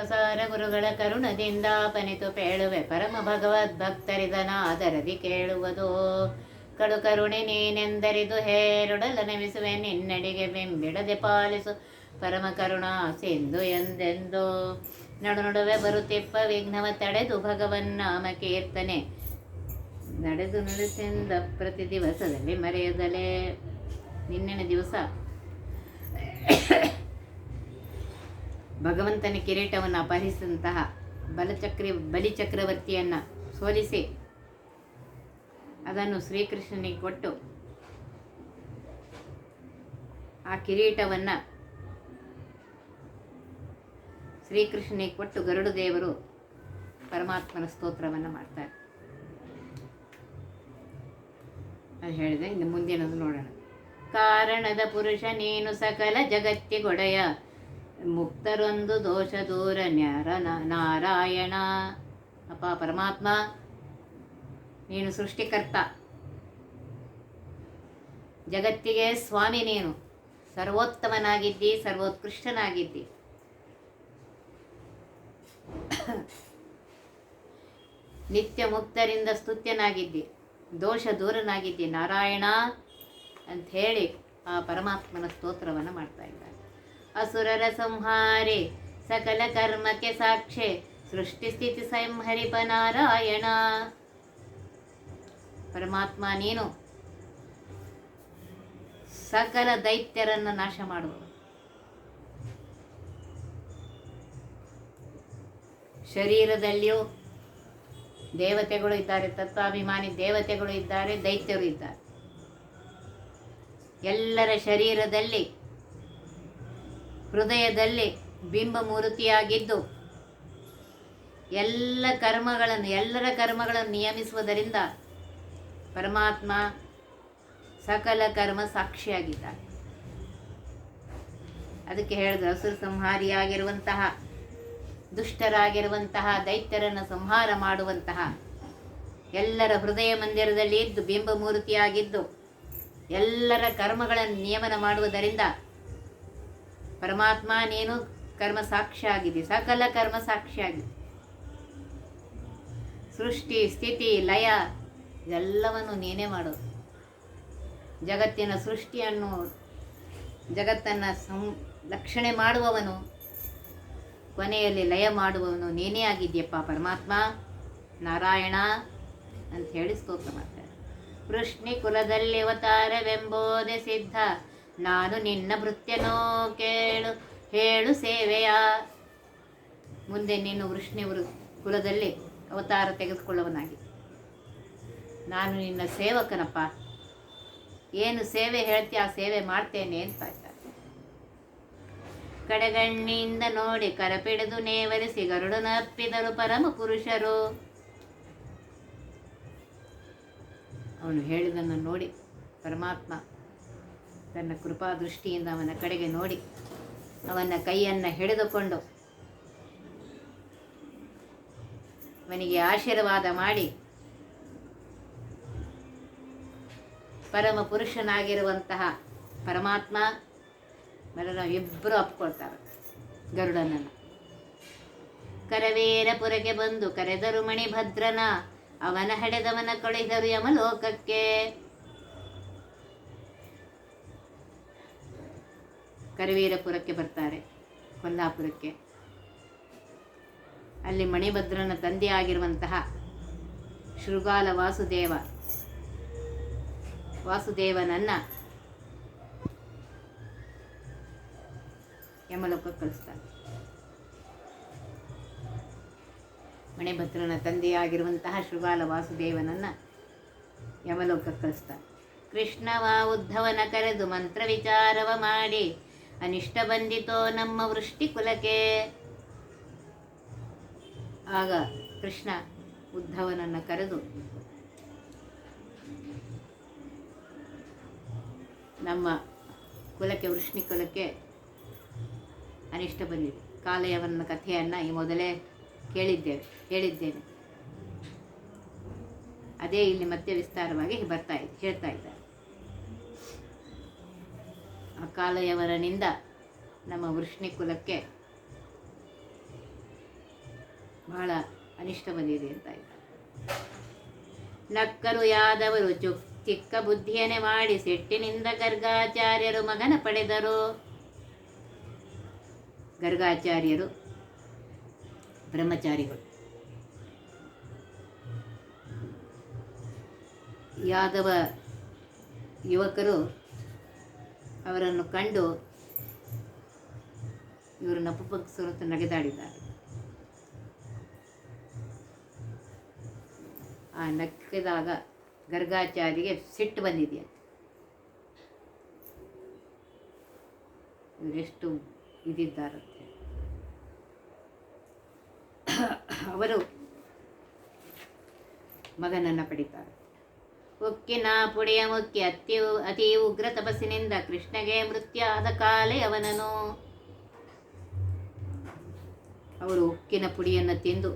ಸಾರ ಗುರುಗಳ ಕರುಣದಿಂದ ಪನಿತು ಪೇಳುವೆ ಪರಮ ಭಗವದ್ ಭಕ್ತರಿದನ ಅದರದಿ ಕೇಳುವುದು. ಕಡು ಕರುಣೆ ನೀನೆಂದರಿದು ಹೇರುಡಲ ನೆಮಿಸುವೆ ನಿನ್ನಡಿಗೆ ಬೆಂಬಿಡದೆ ಪಾಲಿಸು ಪರಮ ಕರುಣಾ ಸಿಂಧು ಎಂದೆಂದು. ನಡು ನಡುವೆ ಬರುತ್ತಿಪ್ಪ ವಿಘ್ನವ ತಡೆದು ಭಗವನ್ನಾಮ ಕೀರ್ತನೆ. ನಡೆದು ನಡೆಸೆಂದ ಪ್ರತಿ ದಿವಸದಲ್ಲಿ ಮರೆಯದಲೇ ನಿನ್ನೆನ ದಿವಸ. ಭಗವಂತನ ಕಿರೀಟವನ್ನು ಅಪಹರಿಸಿದಂತಹ ಬಲಚಕ್ರಿ ಬಲಿಚಕ್ರವರ್ತಿಯನ್ನು ಸೋಲಿಸಿ ಅದನ್ನು ಶ್ರೀಕೃಷ್ಣನಿಗೆ ಕೊಟ್ಟು ಆ ಕಿರೀಟವನ್ನು ಶ್ರೀಕೃಷ್ಣನಿಗೆ ಕೊಟ್ಟು ಗರುಡು ದೇವರು ಪರಮಾತ್ಮನ ಸ್ತೋತ್ರವನ್ನು ಮಾಡ್ತಾರೆ. ಅದು ಹೇಳಿದೆ, ಇನ್ನು ಮುಂದಿನದು ನೋಡೋಣ. ಕಾರಣದ ಪುರುಷ ನೀನು ಸಕಲ ಜಗತ್ತಿಗೊಡೆಯ ಮುಕ್ತರೊಂದು ದೋಷ ದೂರ ನ್ಯಾರ ನಾರಾಯಣ. ಅಪ್ಪ, ಪರಮಾತ್ಮ, ನೀನು ಸೃಷ್ಟಿಕರ್ತ. ಜಗತ್ತಿಗೆ ಸ್ವಾಮಿ ನೀನು. ಸರ್ವೋತ್ತಮನಾಗಿದ್ದಿ, ಸರ್ವೋತ್ಕೃಷ್ಟನಾಗಿದ್ದಿ. ನಿತ್ಯ ಮುಕ್ತರಿಂದ ಸ್ತುತ್ಯನಾಗಿದ್ದಿ, ದೋಷ ದೂರನಾಗಿದ್ದಿ, ನಾರಾಯಣ ಅಂತ ಹೇಳಿ ಆ ಪರಮಾತ್ಮನ ಸ್ತೋತ್ರವನ್ನು ಮಾಡ್ತಾ ಇದ್ದಾರೆ. ಅಸುರರ ಸಂಹಾರಿ ಸಕಲ ಕರ್ಮಕ್ಕೆ ಸಾಕ್ಷಿ ಸಂಹರಿಪ ನಾರಾಯಣ ಪರಮಾತ್ಮ ನೀನು ಸಕಲ ದೈತ್ಯರನ್ನು ನಾಶ ಮಾಡುವ ಶರೀರದಲ್ಲಿಯೂ ದೇವತೆಗಳು ಇದ್ದಾರೆ, ತತ್ವಾಭಿಮಾನಿ ದೇವತೆಗಳು ಇದ್ದಾರೆ, ದೈತ್ಯರು ಇದ್ದಾರೆ. ಎಲ್ಲರ ಶರೀರದಲ್ಲಿ ಹೃದಯದಲ್ಲಿ ಬಿಂಬ ಮೂರ್ತಿಯಾಗಿದ್ದು, ಎಲ್ಲ ಕರ್ಮಗಳನ್ನು, ಎಲ್ಲರ ಕರ್ಮಗಳನ್ನು ನಿಯಮಿಸುವುದರಿಂದ ಪರಮಾತ್ಮ ಸಕಲ ಕರ್ಮ ಸಾಕ್ಷಿಯಾಗಿದ್ದಾನೆ. ಅದಕ್ಕೆ ಹೇಳಿದ್ರು ಹಸುರು ಸಂಹಾರಿಯಾಗಿರುವಂತಹ, ದುಷ್ಟರಾಗಿರುವಂತಹ, ದೈತ್ಯರನ್ನು ಸಂಹಾರ ಮಾಡುವಂತಹ, ಎಲ್ಲರ ಹೃದಯ ಮಂದಿರದಲ್ಲಿ ಇದ್ದು, ಬಿಂಬ ಮೂರ್ತಿಯಾಗಿದ್ದು, ಎಲ್ಲರ ಕರ್ಮಗಳನ್ನು ನಿಯಮನ ಮಾಡುವುದರಿಂದ ಪರಮಾತ್ಮ ನೀನು ಕರ್ಮ ಸಾಕ್ಷಿಯಾಗಿದೆ ಸಕಲ ಕರ್ಮ ಸಾಕ್ಷಿಯಾಗಿದೆ ಸೃಷ್ಟಿ, ಸ್ಥಿತಿ, ಲಯ ಇದೆಲ್ಲವನ್ನು ನೀನೇ ಮಾಡೋದು. ಜಗತ್ತಿನ ಸೃಷ್ಟಿಯನ್ನು, ಜಗತ್ತನ್ನು ಸಂ, ರಕ್ಷಣೆ ಮಾಡುವವನು, ಕೊನೆಯಲ್ಲಿ ಲಯ ಮಾಡುವವನು ನೀನೇ ಆಗಿದ್ಯಪ್ಪ ಪರಮಾತ್ಮ. ನಾರಾಯಣ ಅಂತ ಹೇಳಿ ಸ್ತೋತ್ರ ಮಾಡ್ತಾರೆ. ವೃಷ್ಣಿ ಕುಲದಲ್ಲಿ ಅವತಾರವೆಂಬೋದೆ ಸಿದ್ಧ. ನಾನು ನಿನ್ನ ಭೃತ್ಯನೋ ಕೇಳು, ಹೇಳು ಸೇವೆಯ. ಮುಂದೆ ನೀನು ವೃಷ್ಣಿ ವೃ ಕುಲದಲ್ಲಿ ಅವತಾರ ತೆಗೆದುಕೊಳ್ಳುವನಾಗಿ. ನಾನು ನಿನ್ನ ಸೇವಕನಪ್ಪ. ಏನು ಸೇವೆ ಹೇಳ್ತೀಯ ಆ ಸೇವೆ ಮಾಡ್ತೇನೆ ಅಂತ ಇದ್ದಾರೆ ಕಡೆಗಣ್ಣಿಂದ ನೋಡಿ ಕರಪಿಡಿದು ನೇವರಿಸಿ ಗರುಡನಪ್ಪಿದರು ಪರಮ ಪುರುಷರು. ಅವನು ಹೇಳಿದನ್ನು ನೋಡಿ ಪರಮಾತ್ಮ ತನ್ನ ಕೃಪಾ ದೃಷ್ಟಿಯಿಂದ ಅವನ ಕಡೆಗೆ ನೋಡಿ ಅವನ ಕೈಯನ್ನು ಹಿಡಿದುಕೊಂಡು ಅವನಿಗೆ ಆಶೀರ್ವಾದ ಮಾಡಿ ಪರಮ ಪುರುಷನಾಗಿರುವಂತಹ ಪರಮಾತ್ಮ ಮರಣ ಇಬ್ಬರು ಅಪ್ಕೊಳ್ತಾರೆ ಗರುಡನನ್ನು. ಕರವೀರಪುರಕ್ಕೆ ಬಂದು ಕರೆದರು ಮಣಿಭದ್ರನ, ಅವನ ಹಡೆದವನ ಕಳಿದರು ಯಮಲೋಕಕ್ಕೆ. ಕರವೀರಪುರಕ್ಕೆ ಬರ್ತಾರೆ, ಕೊಲ್ಲಾಪುರಕ್ಕೆ. ಅಲ್ಲಿ ಮಣಿಭದ್ರನ ತಂದೆಯಾಗಿರುವಂತಹ ಶೃಗಾಲ ವಾಸುದೇವ, ವಾಸುದೇವನನ್ನ ಯಮಲೋಕಕ್ಕೆ ಕಳಿಸ್ತಾನೆ ಮಣಿಭದ್ರನ ತಂದೆಯಾಗಿರುವಂತಹ ಶೃಗಾಲ ವಾಸುದೇವನನ್ನ ಯಮಲೋಕಕ್ಕೆ ಕಳಿಸ್ತಾನೆ ಕೃಷ್ಣವ ಉದ್ಧವನ ಕರೆದು ಮಂತ್ರ ವಿಚಾರವ ಮಾಡಿ ಅನಿಷ್ಟ ಬಂದಿತೋ ನಮ್ಮ ವೃಷ್ಟಿ ಕುಲಕ್ಕೆ. ಆಗ ಕೃಷ್ಣ ಉದ್ಧವನನ್ನು ಕರೆದು, ನಮ್ಮ ಕುಲಕ್ಕೆ, ವೃಷ್ಣಿ ಕುಲಕ್ಕೆ ಅನಿಷ್ಟ ಬಂದಿದೆ. ಕಾಲೆಯವನ ಕಥೆಯನ್ನು ಈ ಮೊದಲೇ ಕೇಳಿದ್ದೇವೆ, ಹೇಳಿದ್ದೇನೆ. ಅದೇ ಇಲ್ಲಿ ಮತ್ತೆ ವಿಸ್ತಾರವಾಗಿ ಬರ್ತಾ ಇದೆ, ಹೇಳ್ತಾ ಇದ್ದಾರೆ ಕಾಲಯವರನಿಂದ ನಮ್ಮ ವೃಷ್ಣಿ ಕುಲಕ್ಕೆ ಬಹಳ ಅನಿಷ್ಟ ಬಂದಿದೆ ಅಂತ ನಕ್ಕರು ಯಾದವರು ಚುಕ್ ಚಿಕ್ಕ ಬುದ್ಧಿಯನ್ನೇ ಮಾಡಿ ಸೆಟ್ಟಿನಿಂದ ಗರ್ಗಾಚಾರ್ಯರು ಮಗನ ಪಡೆದರು. ಗರ್ಗಾಚಾರ್ಯರು ಬ್ರಹ್ಮಚಾರಿಗಳು. ಯಾದವ ಯುವಕರು ಅವರನ್ನು ಕಂಡು ಇವರು ನಪುಪಕ್ಸರು ಅಂತ ನಗೆದಾಡಿದ್ದಾರೆ. ಆ ನಕ್ಕಿದಾಗ ಗರ್ಗಾಚಾರಿಗೆ ಸಿಟ್ಟು ಬಂದಿದೆಯಂತೆ ಇವರೆಷ್ಟು ಇದಿದ್ದಾರಂತೆ ಅವರು ಮಗನನ್ನು ಪಡಿತಾರೆ. ಉಕ್ಕಿನ ಪುಡಿಯ ಮುಖ್ಯ ಅತಿ ಅತಿ ಉಗ್ರ ತಪಸ್ಸಿನಿಂದ ಕೃಷ್ಣಗೆ ಮೃತ್ಯು ಆದ ಕಾಲೇ ಅವರು ಉಕ್ಕಿನ ಪುಡಿಯನ್ನು ತಿಂದು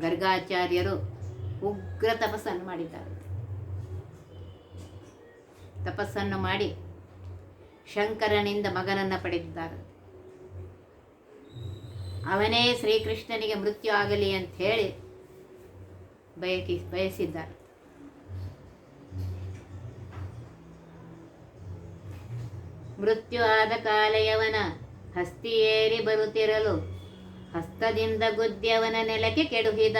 ಗರ್ಗಾಚಾರ್ಯರು ಉಗ್ರ ತಪಸ್ಸನ್ನು ಮಾಡಿದ್ದಾರೆ. ತಪಸ್ಸನ್ನು ಮಾಡಿ ಶಂಕರನಿಂದ ಮಗನನ್ನು ಪಡೆದಿದ್ದಾರೆ. ಅವನೇ ಶ್ರೀಕೃಷ್ಣನಿಗೆ ಮೃತ್ಯು ಆಗಲಿ ಅಂತ ಹೇಳಿ ಬಯಕಿ ಬಯಸಿದ್ದಾರೆ. ಮೃತ್ಯು ಆದ ಕಾಲೆಯವನ ಹಸ್ತಿ ಏರಿ ಬರುತ್ತಿರಲು, ಹಸ್ತದಿಂದ ಗುದ್ದಿಯವನ ನೆಲಕ್ಕೆ ಕೆಡುಹಿದ.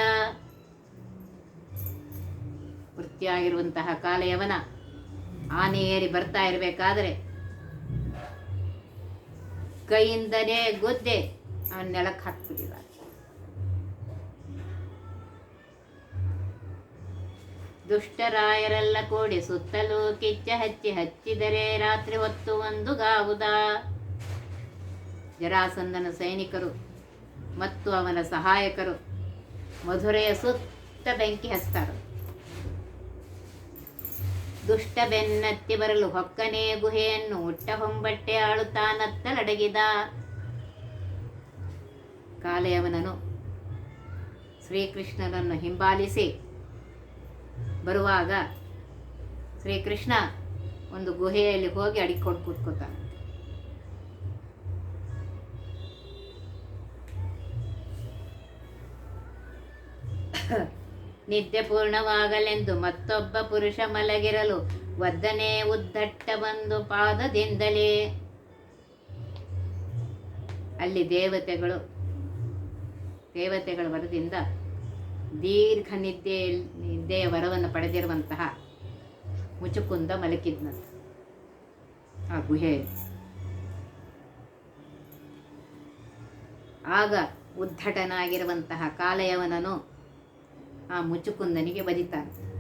ಮೃತ್ಯು ಆಗಿರುವಂತಹ ಕಾಲೆಯವನ ಆನೆ ಏರಿ ಬರ್ತಾ ಇರಬೇಕಾದ್ರೆ ಕೈಯಿಂದನೇ ಗುದ್ದೆ ಅವನ ನೆಲಕ್ಕೆ ಹಾಕ್ಬಿಟ್ಟಿದ್ದಾರೆ ದುಷ್ಟರಾಯರೆಲ್ಲ ಕೂಡಿ ಸುತ್ತಲೂ ಕಿಚ್ಚ ಹಚ್ಚಿ ಹಚ್ಚಿದರೆ ರಾತ್ರಿ ಹೊತ್ತು ಒಂದು ಗಾವುದ? ಜರಾಸಂದನ ಸೈನಿಕರು ಮತ್ತು ಅವನ ಸಹಾಯಕರು ಮಧುರೆಯ ಸುತ್ತ ಬೆಂಕಿ ಹಚ್ತಾರೆ. ದುಷ್ಟ ಬೆನ್ನತ್ತಿ ಬರಲು ಹೊಕ್ಕನೇ ಗುಹೆಯನ್ನು ಹುಟ್ಟ ಹೊಂಬಟ್ಟೆ ಆಳುತ್ತಾನತ್ತಲಡಗಿದ ಕಾಲೆಯವನನು ಶ್ರೀಕೃಷ್ಣನನ್ನು ಹಿಂಬಾಲಿಸಿ ಬರುವಾಗ ಶ್ರೀಕೃಷ್ಣ ಒಂದು ಗುಹೆಯಲ್ಲಿ ಹೋಗಿ ಅಡಿಕೊಂಡು ಕೂತ್ಕೋತಾನೆ ನಿದ್ದೆ ಪೂರ್ಣವಾಗಲೆಂದು ಮತ್ತೊಬ್ಬ ಪುರುಷ ಮಲಗಿರಲು ಒದ್ದನೆ ಉದ್ದಟ್ಟ ಬಂದು ಪಾದದಿಂದಲೇ. ಅಲ್ಲಿ ದೇವತೆಗಳು, ದೇವತೆಗಳ ವರದಿಂದ ದೀರ್ಘ ನಿದ್ದೆ ನಿದ್ದೆಯ ವರವನ್ನು ಪಡೆದಿರುವಂತಹ ಮುಚುಕುಂದ ಮಲಕಿದ್ನಂತ. ಆ ಗುಹೆಯಲ್ಲಿ ಆಗ ಉದ್ಧಟನಾಗಿರುವಂತಹ ಕಾಲಯವನನು ಆ ಮುಚುಕುಂದನಿಗೆ ಬದಿತಾನೆ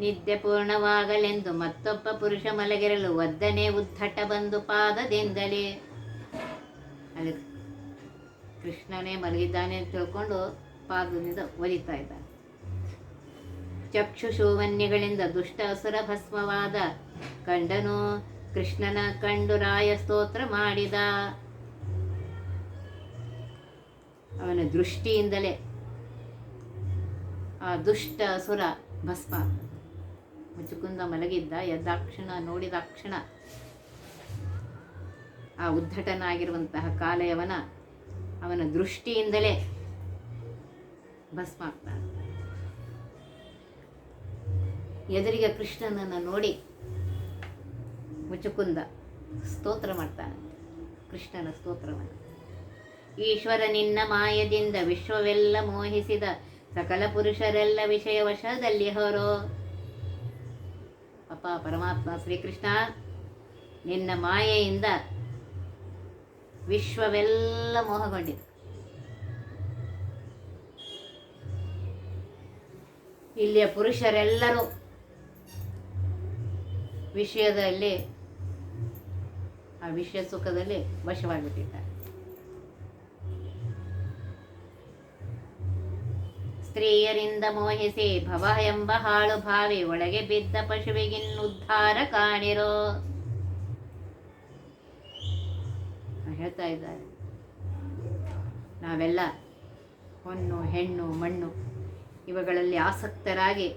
ನಿದ್ದೆ ಪೂರ್ಣವಾಗಲೆಂದು ಮತ್ತೊಬ್ಬ ಪುರುಷ ಮಲಗಿರಲು ಒದ್ದನೆ ಉದ್ದಟ ಬಂದು ಪಾದದಿಂದಲೇ. ಅಲ್ಲಿ ಕೃಷ್ಣನೇ ಮಲಗಿದ್ದಾನೆ ಅಂತ ತಿಳ್ಕೊಂಡು ಪಾದದಿಂದ ಒಲಿತಾ ಇದ್ದಾನೆ. ಚಕ್ಷುಶೂವನ್ಯಗಳಿಂದ ದುಷ್ಟ ಅಸುರ ಭಸ್ಮವಾದ ಕಂಡನು ಕೃಷ್ಣನ ಕಂಡು ರಾಯ ಸ್ತೋತ್ರ ಮಾಡಿದ. ಅವನ ದೃಷ್ಟಿಯಿಂದಲೇ ಆ ದುಷ್ಟ ಅಸುರ ಭಸ್ಮ ಮುಚುಕುಂದ ಮಲಗಿದ್ದ ಎದ್ದಾಕ್ಷಣ ನೋಡಿದಾಕ್ಷಣ ಆ ಉದ್ಧಟನಾಗಿರುವಂತಹ ಕಾಲೆಯವನ ಅವನ ದೃಷ್ಟಿಯಿಂದಲೇ ಭಸ್ಮ ಆಗ್ತಾನೆ ಎದುರಿಗೆ ಕೃಷ್ಣನನ್ನು ನೋಡಿ ಮುಚುಕುಂದ ಸ್ತೋತ್ರ ಮಾಡ್ತಾನೆ. ಕೃಷ್ಣನ ಸ್ತೋತ್ರವನ್ನು. ಈಶ್ವರ ನಿನ್ನ ಮಾಯದಿಂದ ವಿಶ್ವವೆಲ್ಲ ಮೋಹಿಸಿದ ಸಕಲ ಪುರುಷರೆಲ್ಲ ವಿಷಯ ವಶದಲ್ಲಿ ಹೊರೋ ಅಪ್ಪ ಪರಮಾತ್ಮ ಶ್ರೀಕೃಷ್ಣ ನಿನ್ನ ಮಾಯೆಯಿಂದ ವಿಶ್ವವೆಲ್ಲ ಮೋಹಗೊಂಡಿದೆ. ಇಲ್ಲಿಯ ಪುರುಷರೆಲ್ಲರೂ ವಿಷಯದಲ್ಲಿ ಆ ವಿಷಯ ಸುಖದಲ್ಲಿ ವಶವಾಗಿಬಿಟ್ಟಿದ್ದಾರೆ. ಸ್ತ್ರೀಯರಿಂದ ಮೋಹಿಸಿ ಭವ ಎಂಬ ಹಾಳು ಭಾವಿ ಒಳಗೆ ಬಿದ್ದ ಪಶುವಿಗಿನ್ನುದ್ಧಾರ ಕಾಣಿರೋ. ಹೇಳ್ತಾ ಇದ್ದಾರೆ. ನಾವೆಲ್ಲ ಹೊನ್ನು, ಹೆಣ್ಣು, ಮಣ್ಣು ಇವುಗಳಲ್ಲಿ ಆಸಕ್ತರಾಗಿ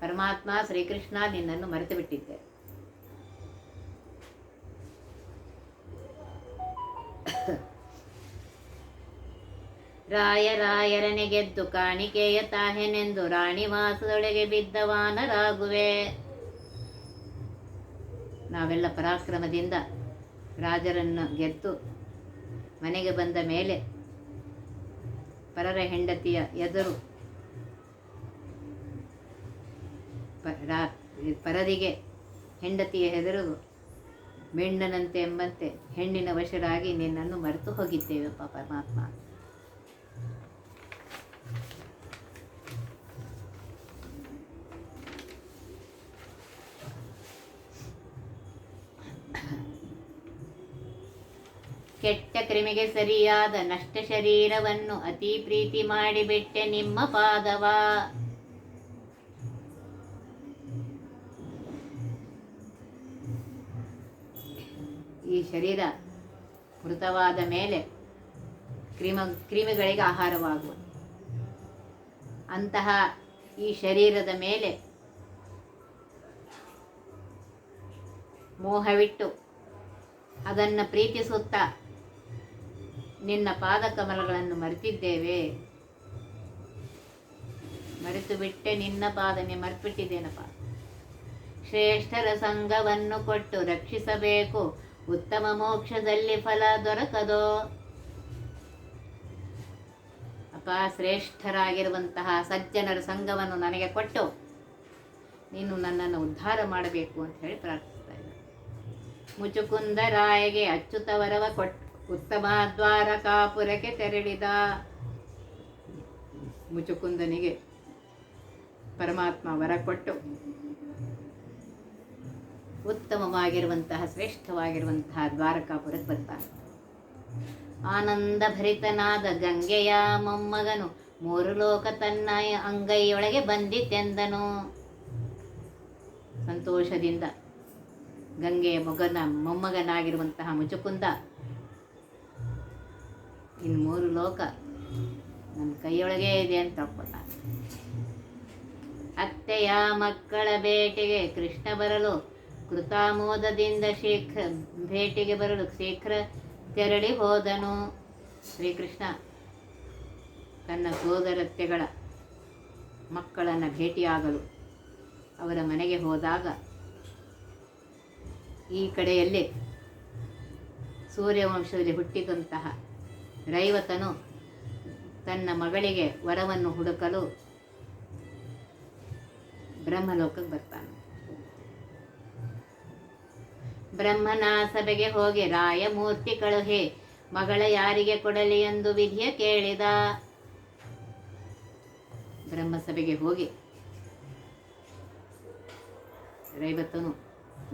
ಪರಮಾತ್ಮ ಶ್ರೀಕೃಷ್ಣ ನಿನ್ನನ್ನು ಮರೆತು ಬಿಟ್ಟಿದ್ದೆ ರಾಯ ರಾಯರನೆ ಗೆದ್ದು ಕಾಣಿಕೆಯ ತಾಹೆನೆಂದು ರಾಣಿವಾಸದೊಳಗೆ ಬಿದ್ದ ಬಿದ್ದವಾನರಾಗುವೆ ನಾವೆಲ್ಲ ಪರಾಕ್ರಮದಿಂದ ರಾಜರನ್ನು ಗೆದ್ದು ಮನೆಗೆ ಬಂದ ಮೇಲೆ ಪರರ ಹೆಂಡತಿಯ ಎದುರು ಪರರಿಗೆ ಹೆಂಡತಿಯ ಹೆದರು ಮೆಣ್ಣನಂತೆ ಎಂಬಂತೆ ಹೆಣ್ಣಿನ ವಶರಾಗಿ ನಿನ್ನನ್ನು ಮರೆತು ಹೋಗಿದ್ದೇವಪ್ಪ ಪರಮಾತ್ಮ. ಕೆಟ್ಟ ಕ್ರಿಮಿಗೆ ಸರಿಯಾದ ನಷ್ಟ ಶರೀರವನ್ನು ಅತಿ ಪ್ರೀತಿ ಮಾಡಿಬಿಟ್ಟೆ ನಿಮ್ಮ ಪಾದವ. ಈ ಶರೀರ ಮೃತವಾದ ಮೇಲೆ ಕ್ರಿಮ, ಕ್ರಿಮಿಗಳಿಗೆ ಆಹಾರವಾಗುವ. ಅಂತಹ ಈ ಶರೀರದ ಮೇಲೆ ಮೋಹವಿಟ್ಟು ಅದನ್ನು ಪ್ರೀತಿಸುತ್ತಾ ನಿನ್ನ ಪಾದಕಮಲಗಳನ್ನು ಮರೆತಿದ್ದೇವೆ. ಮರೆತು ಬಿಟ್ಟೆ ನಿನ್ನ ಪಾದನೆ ಮರ್ಪಿಟ್ಟಿದ್ದೇನಪ್ಪ ಶ್ರೇಷ್ಠರ ಸಂಘವನ್ನು ಕೊಟ್ಟು ರಕ್ಷಿಸಬೇಕು. ಉತ್ತಮ ಮೋಕ್ಷದಲ್ಲಿ ಫಲ ದೊರಕದೋ? ಅಪ್ಪ, ಶ್ರೇಷ್ಠರಾಗಿರುವಂತಹ ಸಜ್ಜನರ ಸಂಘವನ್ನು ನನಗೆ ಕೊಟ್ಟು ನೀನು ನನ್ನನ್ನು ಉದ್ಧಾರ ಮಾಡಬೇಕು ಅಂತ ಹೇಳಿ ಪ್ರಾರ್ಥಿಸ್ತಾ ಇದ್ದ ಮುಚುಕುಂದರಾಯಗೆ ಅಚ್ಚುತವರವ ಕೊಟ್ಟು ಉತ್ತಮ ದ್ವಾರಕಾಪುರಕ್ಕೆ ತೆರಳಿದ ಮುಚುಕುಂದನಿಗೆ ಪರಮಾತ್ಮ ವರ ಕೊಟ್ಟು, ಉತ್ತಮವಾಗಿರುವಂತಹ, ಶ್ರೇಷ್ಠವಾಗಿರುವಂತಹ ದ್ವಾರಕಾಪುರಕ್ಕೆ ಬರ್ತಾನೆ. ಆನಂದ ಭರಿತನಾದ ಗಂಗೆಯ ಮೊಮ್ಮಗನು ಮೂರು ಲೋಕ ತನ್ನ ಅಂಗೈಯೊಳಗೆ ಬಂದಿತೆಂದನು. ಸಂತೋಷದಿಂದ ಗಂಗೆಯ ಮಗನ ಮೊಮ್ಮಗನಾಗಿರುವಂತಹ ಮುಚುಕುಂದ ಇನ್ನು ಮೂರು ಲೋಕ ನನ್ನ ಕೈಯೊಳಗೆ ಇದೆ ಅಂತ ತಿಳ್ಕೊಂಡ. ಅತ್ತೆಯ ಮಕ್ಕಳ ಬೇಟೆಗೆ ಕೃಷ್ಣ ಬರಲು, ಕೃತಾಮೋದದಿಂದ ಶೀಘ್ರ ಭೇಟಿಗೆ ಬರಲು ಶೀಘ್ರ ತೆರಳಿ ಹೋದನು ಶ್ರೀಕೃಷ್ಣ. ತನ್ನ ಸೋದರತ್ತೆಗಳ ಮಕ್ಕಳನ್ನು ಭೇಟಿಯಾಗಲು ಅವರ ಮನೆಗೆ ಹೋದಾಗ ಈ ಕಡೆಯಲ್ಲಿ ಸೂರ್ಯವಂಶದಲ್ಲಿ ಹುಟ್ಟಿದಂತಹ ರೈವತನು ತನ್ನ ಮಗಳಿಗೆ ವರವನ್ನು ಹುಡುಕಲು ಬ್ರಹ್ಮಲೋಕಕ್ಕೆ ಬರ್ತಾನೆ. ಬ್ರಹ್ಮನ ಸಭೆಗೆ ಹೋಗಿ ರಾಯಮೂರ್ತಿ ಕಳುಹೆ ಮಗಳ ಯಾರಿಗೆ ಕೊಡಲಿ ಎಂದು ವಿಧಿಯ ಕೇಳಿದ. ಬ್ರಹ್ಮಸಭೆಗೆ ಹೋಗಿ, ರೈವತನು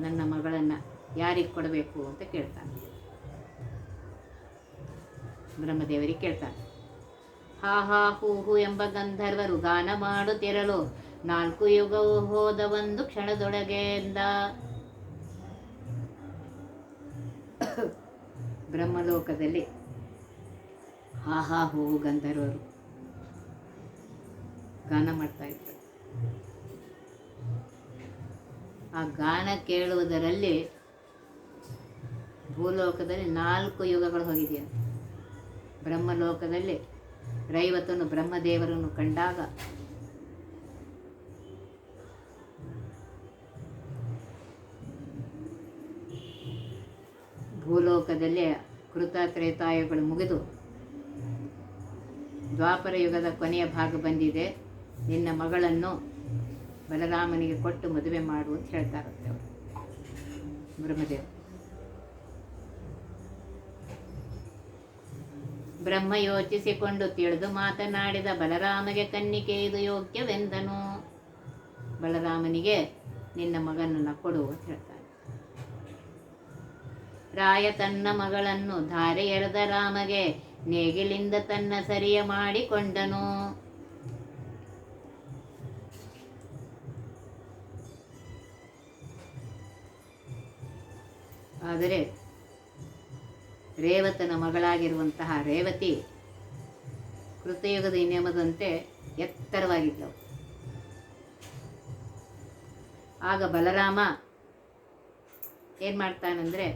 ನನ್ನ ಮಗಳನ್ನು ಯಾರಿಗೆ ಕೊಡಬೇಕು ಅಂತ ಕೇಳ್ತಾನೆ. ಬ್ರಹ್ಮದೇವರಿಗೆ ಕೇಳ್ತಾನೆ ಹಾ ಹಾ, ಹೂ ಹೂ ಎಂಬ ಗಂಧರ್ವರು ಗಾನ ಮಾಡುತ್ತಿರಲು ನಾಲ್ಕು ಯುಗವು ಹೋದ ಒಂದು ಕ್ಷಣದೊಳಗೆ ಎಂದ. ಬ್ರಹ್ಮಲೋಕದಲ್ಲಿ ಹಾ ಹಾ, ಹೂ ಗಂಧರ್ವರು ಗಾನ ಮಾಡ್ತಾ ಇದ್ರು. ಆ ಗಾನ ಕೇಳುವುದರಲ್ಲಿ ಭೂಲೋಕದಲ್ಲಿ ನಾಲ್ಕು ಯುಗಗಳು ಹೋಗಿದೆಯಂತೆ. ಬ್ರಹ್ಮಲೋಕದಲ್ಲಿ ರೈವತನು ಬ್ರಹ್ಮದೇವರನ್ನು ಕಂಡಾಗ ಭೂಲೋಕದಲ್ಲಿ ಕೃತ ತ್ರೇತಾಯುಗಳು ಮುಗಿದು ದ್ವಾಪರ ಯುಗದ ಕೊನೆಯ ಭಾಗ ಬಂದಿದೆ. ನಿನ್ನ ಮಗಳನ್ನು ಬಲರಾಮನಿಗೆ ಕೊಟ್ಟು ಮದುವೆ ಮಾಡು ಅಂತ ಹೇಳ್ತಾರಂತೆ ಅವರು ಬ್ರಹ್ಮದೇವ ಬ್ರಹ್ಮ ಯೋಚಿಸಿಕೊಂಡು ತಿಳಿದು ಮಾತನಾಡಿದ ಬಲರಾಮಗೆ ಕನ್ನಿಕೆ ಇದು ಯೋಗ್ಯವೆಂದನು. ಬಲರಾಮನಿಗೆ, ನಿನ್ನ ಮಗನನ್ನು ಕೊಡು ಅಂತ ಹೇಳ್ತಾನೆ. ರಾಯ ತನ್ನ ಮಗಳನ್ನು ಧಾರೆ ಎಳೆದ ರಾಮಗೆ ನೇಗಿಲಿಂದ ತನ್ನ ಸರಿಯ ಮಾಡಿಕೊಂಡನು. ಆದರೆ ರೇವತನ ಮಗಳಾಗಿರುವಂತಹ ರೇವತಿ ಕೃತಯುಗದ ನಿಯಮದಂತೆ ಎತ್ತರವಾಗಿದ್ದವು ಆಗ ಬಲರಾಮ ಏನು ಮಾಡ್ತಾನಂದರೆ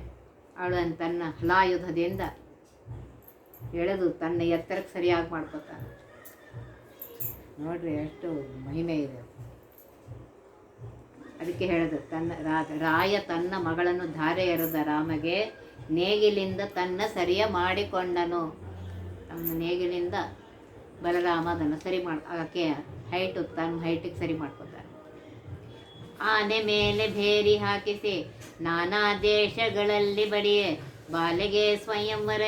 ಅವಳನ್ನು ತನ್ನ ಹಲಾಯುಧದಿಂದ ಎಳೆದು ತನ್ನ ಎತ್ತರಕ್ಕೆ ಸರಿಯಾಗಿ ಮಾಡ್ಕೋತಾನೆ. ನೋಡ್ರಿ ಎಷ್ಟು ಮಹಿಮೆ ಇದೆ. ಅದಕ್ಕೆ ಹೇಳದು ತನ್ನ ರಾಯ ತನ್ನ ಮಗಳನ್ನು ಧಾರೆ ಎರೆದ ರಾಮಗೆ ನೇಗಿಲಿಂದ ತನ್ನ ಸರಿಯ ಮಾಡಿಕೊಂಡನು. ತನ್ನ ನೇಗಿಲಿಂದ ಬಲರಾಮ ಅದನ್ನು ಸರಿ ಮಾಡ ಆಕೆ ಹೈಟು ತನ್ನ ಹೈಟಿಗೆ ಸರಿ ಮಾಡ್ಕೊತಾನೆ ಆನೆ ಮೇಲೆ ಭೇರಿ ಹಾಕಿಸಿ, ನಾನಾ ದೇಶಗಳಲ್ಲಿ ಬಡಿಯೇ, ಬಾಲೆಗೆ ಸ್ವಯಂವರ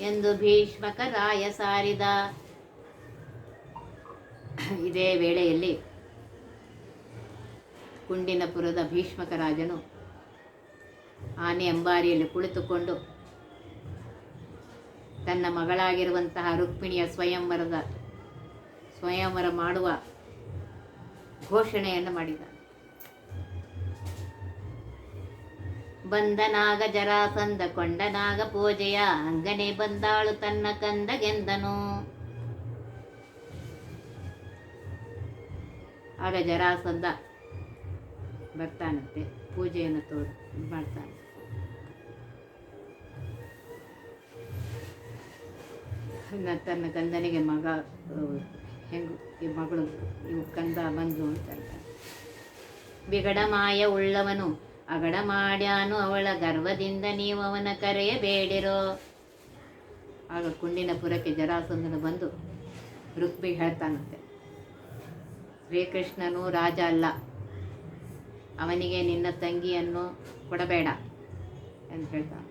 ಎಂದು ಭೀಷ್ಮಕ ರಾಯ ಸಾರಿದ. ಇದೇ ವೇಳೆಯಲ್ಲಿ ಕುಂಡಿನಪುರದ ಭೀಷ್ಮಕ ರಾಜನು ಆನೆ ಅಂಬಾರಿಯಲ್ಲಿ ಕುಳಿತುಕೊಂಡು ತನ್ನ ಮಗಳಾಗಿರುವಂತಹ ರುಕ್ಮಿಣಿಯ ಸ್ವಯಂವರದ, ಸ್ವಯಂವರ ಮಾಡುವ ಘೋಷಣೆಯನ್ನು ಮಾಡಿದ. ಬಂದನಾಗ ಜರಾಸಂದ ಕೊಂಡನಾಗ ಪೂಜೆಯ ಅಂಗನೆ ಬಂದಾಳು ತನ್ನ ಕಂದ ಗೆಂದನು ಆಗ ಜರಾಸಂದ ಬರ್ತಾನಂತೆ, ಪೂಜೆಯನ್ನು ತೋರ್ ಮಾಡ್ತಾನೆ ತನ್ನ ಗಂಧನಿಗೆ ಮಗ ಹೆಂಗು, ಈ ಮಗಳು, ಇವು ಕಂದ ಬಂದು ಅಂತ. ಬಿಗಡ ಮಾಯ ಉಳ್ಳವನು ಅಗಡ ಮಾಡ್ಯಾನು ಅವಳ ಗರ್ವದಿಂದ ನೀವು ಅವನ ಕರೆಯಬೇಡಿರೋ. ಆಗ ಕುಂಡಿನ ಪುರಕ್ಕೆ ಜರಾಸಂದನು ಬಂದು ರುಕ್ಮಿ ಹೇಳ್ತಾನಂತೆ. ಶ್ರೀಕೃಷ್ಣನು ರಾಜ ಅಲ್ಲ, ಅವನಿಗೆ ನಿನ್ನ ತಂಗಿಯನ್ನು ಕೊಡಬೇಡ ಅಂತ ಹೇಳ್ತಾನೆ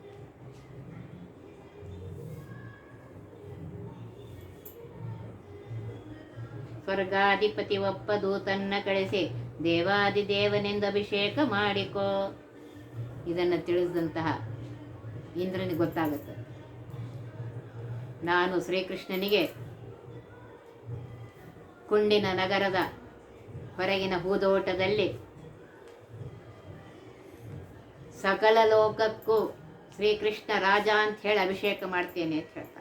ಸ್ವರ್ಗಾಧಿಪತಿ ಒಪ್ಪ ದೂತನ್ನ ಕಳಿಸಿ. ದೇವಾದಿ ದೇವನಿಂದ ಅಭಿಷೇಕ ಮಾಡಿಕೋ. ಇದನ್ನು ತಿಳಿದಂತಹ ಇಂದ್ರನಿಗೆ ಗೊತ್ತಾಗುತ್ತೆ. ನಾನು ಶ್ರೀಕೃಷ್ಣನಿಗೆ ಕುಂಡಿನ ನಗರದ ಹೊರಗಿನ ಹೂದೋಟದಲ್ಲಿ ಸಕಲ ಲೋಕಕ್ಕೂ ಶ್ರೀಕೃಷ್ಣ ರಾಜ ಅಂತ ಹೇಳಿ ಅಭಿಷೇಕ ಮಾಡ್ತೇನೆ ಅಂತ ಹೇಳ್ತಾನೆ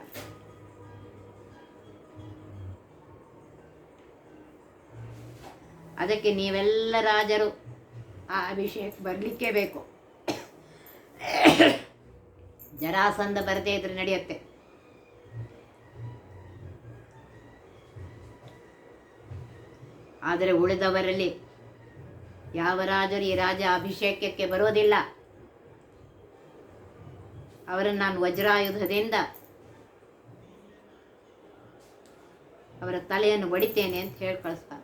ಅದಕ್ಕೆ ನೀವೆಲ್ಲ ರಾಜರು ಆ ಅಭಿಷೇಕ ಬರಲಿಕ್ಕೆ ಬೇಕು. ಜರಾಸಂದ ಬರದೇ ಇದ್ರೆ ನಡೆಯುತ್ತೆ. ಆದರೆ ಉಳಿದವರಲ್ಲಿ ಯಾವ ರಾಜರು ಈ ರಾಜ ಅಭಿಷೇಕಕ್ಕೆ ಬರೋದಿಲ್ಲ. ಅವರನ್ನು ನಾನು ವಜ್ರಾಯುಧದಿಂದ ಅವರ ತಲೆಯನ್ನು ಒಡಿತೇನೆ ಅಂತ ಹೇಳಿ ಕಳಿಸ್ತಾರೆ.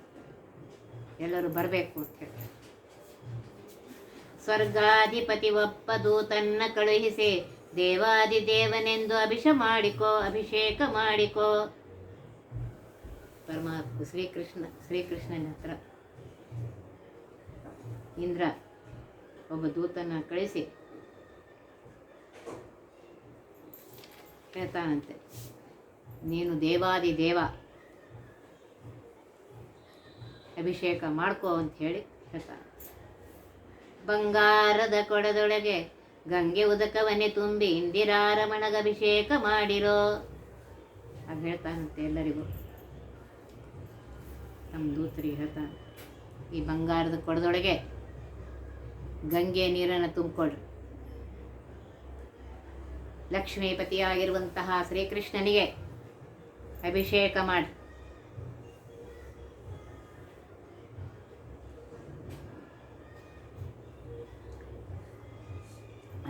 ಎಲ್ಲರೂ ಬರಬೇಕು ಅಂತ ಹೇಳಿ ಸ್ವರ್ಗಾಧಿಪತಿ ಒಪ್ಪದು ದೂತನ್ನ ಕಳುಹಿಸಿ, ದೇವಾದಿ ದೇವನೆಂದು ಅಭಿಷ ಮಾಡಿಕೋ, ಅಭಿಷೇಕ ಮಾಡಿಕೋ. ಪರಮಾತ್ಮ ಶ್ರೀಕೃಷ್ಣ, ಶ್ರೀಕೃಷ್ಣನ ಹತ್ರ ಇಂದ್ರ ಒಬ್ಬ ದೂತನ ಕಳಿಸಿ ಹೇಳ್ತಾನಂತೆ, ನೀನು ದೇವಾದಿ ದೇವ ಅಭಿಷೇಕ ಮಾಡ್ಕೋ ಅಂತ ಹೇಳಿ ಹೇಳ್ತಾನೆ ಬಂಗಾರದ ಕೊಡದೊಳಗೆ ಗಂಗೆ ಉದಕವನ್ನೇ ತುಂಬಿ ಇಂದಿರಾರಮಣಗ ಅಭಿಷೇಕ ಮಾಡಿರೋ ಅದು ಹೇಳ್ತಾನಂತೆ ಎಲ್ಲರಿಗೂ. ನಮ್ಮ ದೂತರಿಗೆ ಹೇಳ್ತಾನೆ, ಈ ಬಂಗಾರದ ಕೊಡದೊಳಗೆ ಗಂಗೆ ನೀರನ್ನು ತುಂಬಿಕೊಡ್ರಿ ಲಕ್ಷ್ಮೀಪತಿಯಾಗಿರುವಂತಹ ಶ್ರೀಕೃಷ್ಣನಿಗೆ ಅಭಿಷೇಕ ಮಾಡಿ.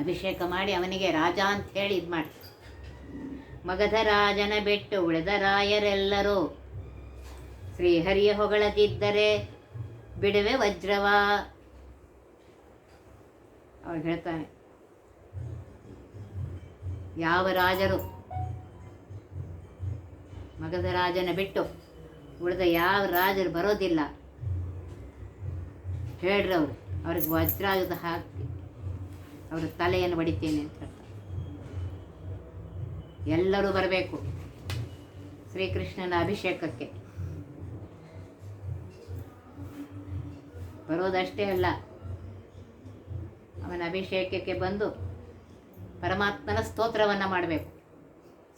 ಅಭಿಷೇಕ ಮಾಡಿ ಅವನಿಗೆ ರಾಜ ಅಂತ ಹೇಳಿ ಇದು ಮಾಡಿ. ಮಗಧ ರಾಜನ ಬಿಟ್ಟು ಉಳಿದ ರಾಯರೆಲ್ಲರೂ ಶ್ರೀಹರಿಯ ಹೊಗಳದಿದ್ದರೆ ಬಿಡುವೆ ವಜ್ರವ. ಅವಳು ಹೇಳ್ತಾನೆ ಯಾವ ರಾಜರು ಮಗಧ ರಾಜನ ಬಿಟ್ಟು ಉಳಿದ ಯಾವ ರಾಜರು ಬರೋದಿಲ್ಲ. ಹೇಳ್ರಿ ಅವರು ಅವ್ರಿಗೆ ವಜ್ರಾಯುಧ ಹಾಕಿ ಅವರ ತಲೆಯನ್ನು ಬಡಿತೇನೆ ಅಂತ ಎಲ್ಲರೂ ಬರಬೇಕು ಶ್ರೀಕೃಷ್ಣನ ಅಭಿಷೇಕಕ್ಕೆ. ಬರೋದಷ್ಟೇ ಅಲ್ಲ, ಅವನ ಅಭಿಷೇಕಕ್ಕೆ ಬಂದು ಪರಮಾತ್ಮನ ಸ್ತೋತ್ರವನ್ನು ಮಾಡಬೇಕು.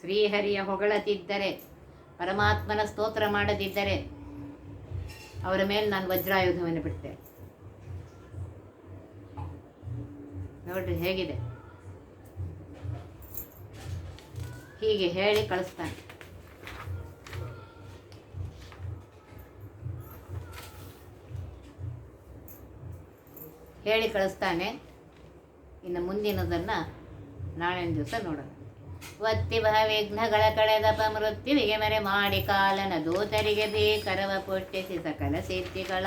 ಶ್ರೀಹರಿಯ ಹೊಗಳದಿದ್ದರೆ, ಪರಮಾತ್ಮನ ಸ್ತೋತ್ರ ಮಾಡದಿದ್ದರೆ, ಅವರ ಮೇಲೆ ನಾನು ವಜ್ರಾಯುಧವನ್ನು ಬಿಡ್ತೇನೆ. ನೋಡ್ರಿ ಹೇಗಿದೆ? ಹೀಗೆ ಹೇಳಿ ಕಳಿಸ್ತಾನೆ. ಹೇಳಿ ಕಳಿಸ್ತಾನೆ. ಇನ್ನು ಮುಂದಿನದನ್ನು ನಾಳಿನ ದಿವಸ ನೋಡೋಣ. ಒತ್ತಿ ಬಹ ವಿಘ್ನಗಳ ಕಳೆದಪ ಮೃತ್ಯುವಿಗೆ ಮರೆ ಮಾಡಿ ಕಾಲನ ದೂತರಿಗೆ ಬೇಕರವ ಪುಷ್ಟಿಸಿ ಸಕಲ ಸಿದ್ಧಿಗಳ